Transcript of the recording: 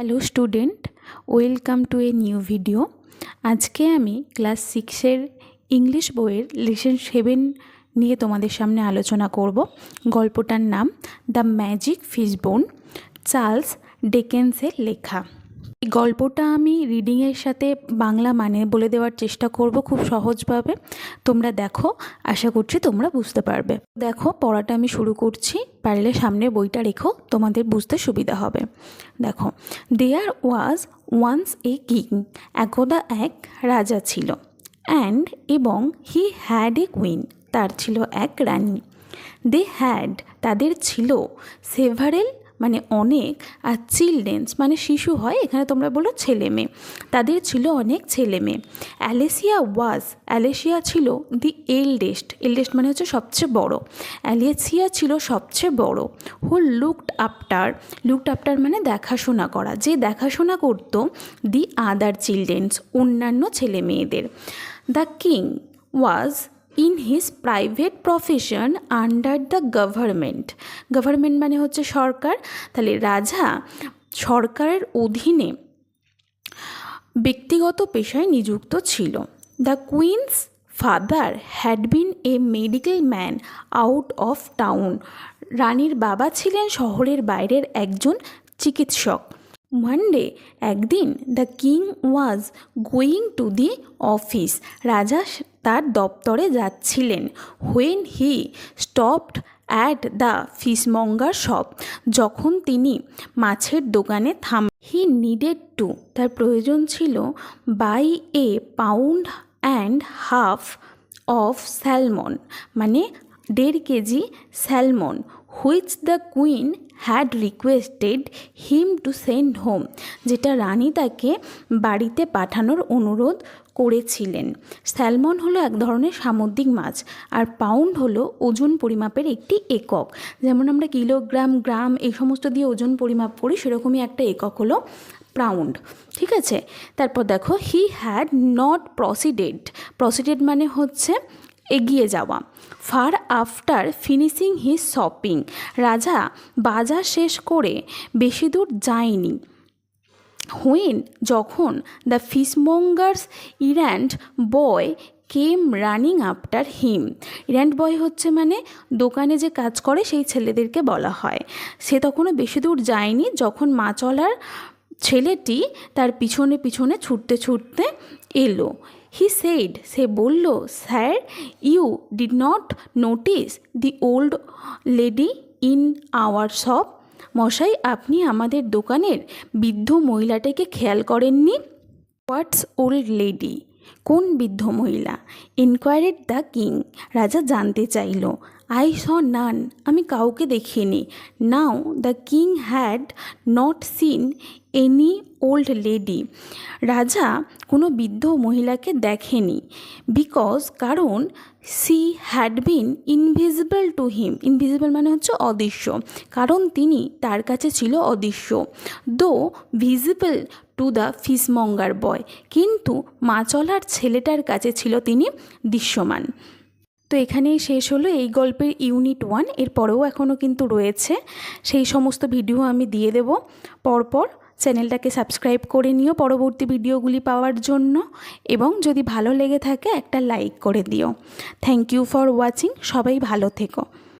Hello student welcome to a new video আজকে আমি class সিক্সের ইংলিশ বইয়ের লেসন সেভেন নিয়ে তোমাদের সামনে আলোচনা করব। গল্পটার নাম দ্য ম্যাজিক ফিশবোন চার্লস ডেকেন্সের লেখা। এই গল্পটা আমি রিডিংয়ের সাথে বাংলা মানে বলে দেওয়ার চেষ্টা করব খুব সহজভাবে। তোমরা দেখো, আশা করছি তোমরা বুঝতে পারবে। দেখো, পড়াটা আমি শুরু করছি, পারলে সামনে বইটা রেখো, তোমাদের বুঝতে সুবিধা হবে। দেখো দেয়ার ওয়াজ ওয়ান্স এ কিং একদা এক রাজা ছিল অ্যান্ড এবং হি হ্যাড এ কুইন তার ছিল এক রানী। দে হ্যাড তাদের ছিল সেভারেল মানে অনেক, আর চিলড্রেন্স মানে শিশু হয়, এখানে তোমরা বলো ছেলে মেয়ে। তাদের ছিল অনেক ছেলে মেয়ে। অ্যালেসিয়া ওয়াজ, অ্যালেসিয়া ছিল দি এলডেস্ট এলডেস্ট মানে হচ্ছে সবচেয়ে বড়। অ্যালেসিয়া ছিল সবচেয়ে বড়। Who looked after looked after মানে দেখাশোনা করা। যে দেখাশোনা করত দি আদার চিলড্রেন্স, অন্যান্য ছেলে মেয়েদের। The king was in his private profession under the government government মানে হচ্ছে সরকার। তাহলে রাজা সরকারের অধীনে ব্যক্তিগত পেশায় নিযুক্ত ছিল। The queen's father had been a medical man out of town রানীর বাবা ছিলেন শহরের বাইরের একজন চিকিৎসক। ওয়ান ডে একদিন the king was going to the office রাজা তার দপ্তরে যাচ্ছিলেন। When he stopped at the fishmonger shop যখন তিনি মাছের দোকানে থাম হি নিডেড টু তার প্রয়োজন ছিল buy a pound and half of salmon মানে দেড় KG salmon which the queen had requested him to send home যেটা রানী তাকে বাড়িতে পাঠানোর অনুরোধ করেছিলেন। স্যালমন হলো এক ধরনের সামুদ্রিক মাছ, আর পাউন্ড হলো ওজন পরিমাপের একটি একক। যেমন আমরা কিলোগ্রাম, গ্রাম এই সমস্ত দিয়ে ওজন পরিমাপ করি, সেরকমই একটা একক হলো পাউন্ড। ঠিক আছে? তারপর দেখো he had not proceeded proceeded মানে হচ্ছে এগিয়ে যাওয়া। Far after finishing his shopping. রাজা বাজার শেষ করে বেশি দূর যায়নি। হুইন যখন the fishmonger's errand boy came running after him. Errand boy হচ্ছে মানে দোকানে যে কাজ করে সেই ছেলেদেরকে বলা হয়। সে তখনও বেশি দূর যায়নি যখন মাছলার ছেলেটি তার পিছনে পিছনে ছুটতে ছুটতে এলো। হি সেইড সে বলল, sir you did not notice the old lady in our shop মশাই, আপনি আমাদের দোকানের বৃদ্ধ মহিলাটাকে খেয়াল করেননি? হোয়াটস ওল্ড লেডি কোন বৃদ্ধ মহিলা? ইনকোয়ারেড দ্য কিং রাজা জানতে চাইল আই স নান আমি কাউকে দেখিনি। Now the king had not seen any old lady রাজা কোনো বৃদ্ধ মহিলাকে দেখেনি বিকজ কারণ she had been invisible to him invisible মানে হচ্ছে অদৃশ্য। কারণ তিনি তার কাছে ছিল অদৃশ্য। Though visible to the fishmonger boy কিন্তু মাচলার ছেলেটার কাছে ছিল তিনি দৃশ্যমান। তো এখানেই শেষ হলো এই গল্পের ইউনিট ওয়ানের পরেও এখনও কিন্তু রয়েছে। সেই সমস্ত ভিডিও আমি দিয়ে দেব। পরপর চ্যানেলটাকে সাবস্ক্রাইব করে নিও পরবর্তী ভিডিওগুলি পাওয়ার জন্য এবং যদি ভালো লেগে থাকে একটা লাইক করে দিও। থ্যাংক ইউ ফর ওয়াচিং সবাই ভালো থেকো।